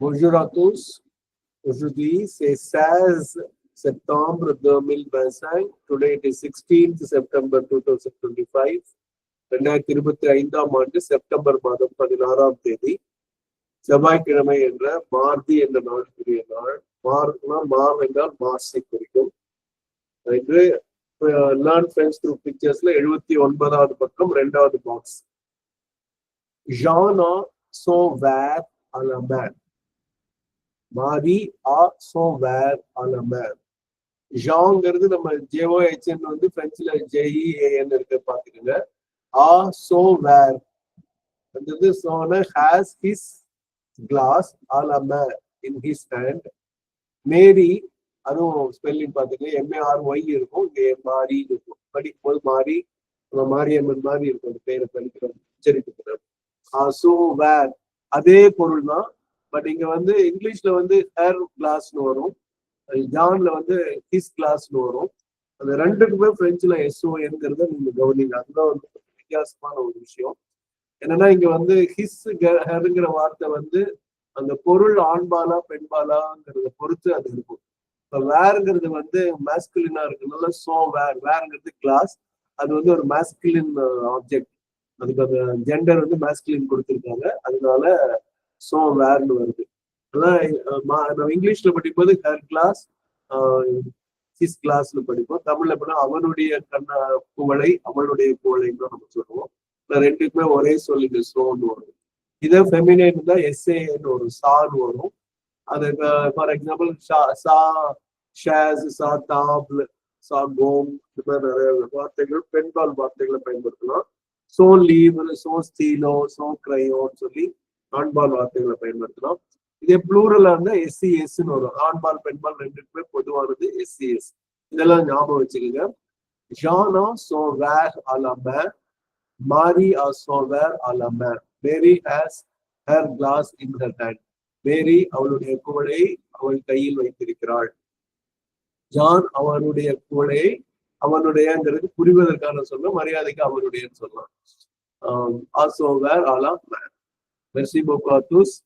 Bonjour à tous. Aujourd'hui, c'est 16 septembre 2025. Today it is 16th September 2025. ரெண்டாயிரத்தி இருபத்தி ஐந்தாம் ஆண்டு செப்டம்பர் மாதம் பதினாறாம் தேதி செவ்வாய்க்கிழமை என்ற மார்தி என்ற நாளுக்குரிய நாள் மார்னா மார் என்றால் மார்ச்சை குறிக்கும் இன்று லேர்ன் ஃப்ரெண்ட்ஸ் த்ரூ பிக்சர்ஸ்ல எழுபத்தி ஒன்பதாவது பக்கம் ரெண்டாவது பாக்ஸ் ஜானா சோ வேர் அலமேன் மாரி ஆ சோ வேர் அலமேன் ஜாங்கிறது நம்ம ஜேஓஹெச்என் வந்து பிரெஞ்சுல ஜெஇ ஏஎன் இருக்கு பாத்துக்கோங்க ஆ சோ வேர் அந்த சோன ஹாஸ் ஹிஸ் கிளாஸ் அலம இன் ஹிஸ் ஹேண்ட் மேரி அதுவும் ஸ்பெல்லிங் பார்த்துக்கோங்க. எம்ஏஆர் ஒய் இருக்கும். இங்கே மாறி இருக்கும். படிக்கும் போது மாறி மாரியம்மன் மாதிரி இருக்கும். அந்த பேரை படிக்கிறோம். உச்சரிப்புக்கிறோம் சோ வேர் அதே பொருள் தான் பட் இங்க வந்து இங்கிலீஷ்ல வந்து ஹேர் கிளாஸ்னு வரும். ஜான்ல வந்து ஹிஸ் கிளாஸ்னு வரும். அந்த ரெண்டுக்குமே பிரெஞ்சுல எஸ்ஓங்கிறத நீங்க கவனிங்க. அதுதான் வந்து வித்தியாசமான ஒரு விஷயம். என்னன்னா இங்க வந்து ஹிஸ் ஹெருங்கிற வார்த்தை வந்து அந்த பொருள் ஆண்பாலா பெண்பாலாங்கிறத பொறுத்து அது இருக்கும். இப்ப வேருங்கிறது வந்து மேஸ்குலினா இருக்கிறதுனால சோ வேர் வேருங்கிறது கிளாஸ் அது வந்து ஒரு மேஸ்குலின் ஆப்ஜெக்ட் uh, அதுக்கு அந்த ஜெண்டர் வந்து மேஸ்குலின் கொடுத்துருக்காங்க. அதனால சோ வேர்னு வருது. அதான் நம்ம இங்கிலீஷ்ல படிக்கும்போது ஹேர் கிளாஸ் ஹிஸ் கிளாஸ்னு படிப்போம். தமிழ்ல எப்படின்னா அவனுடைய கண்ண புகழை அவளுடைய புகழைன்னு நம்ம சொல்லுவோம். ரெண்டுக்குமே ஒரே சொல்லுங்க சோன்னு வரும். இதே ஃபெமினைன் தான் எஸ்ஏன்னு வரும் சான்னு வரும். அது ஃபார் எக்ஸாம்பிள் சா ஷேஸ் சா தாப்ல சா கோம் இந்த மாதிரி நிறைய வார்த்தைகள் பெண்பால் வார்த்தைகளை பயன்படுத்தலாம். சோ லீவ் சோ ஸ்டீலோ சோ கிரையோன்னு சொல்லி ஆண்பால் வார்த்தைகளை பயன்படுத்தலாம். இதே ப்ளூரலா இருந்தா எஸ்சி எஸ்ன்னு வரும். ஆண்பால் பெண்பால் ரெண்டுக்குமே பொதுவானது எஸ்சி எஸ் இதெல்லாம் ஞாபகம் வச்சுக்கோங்க. ஜானா சோ வேர் அலம Mary ah so where அலம Mary has her glass in her hand Mary அவளுடைய குவளை அவள் கையில் வைத்திருக்கிறாள். ஜான் அவனுடைய குவளை அவனுடையங்கிறது புரிவதற்கான சொல்ல மரியாதைக்கு அவனுடையன்னு சொல்லலாம். சோ வேர் அலா மேன் Merci beaucoup à tous.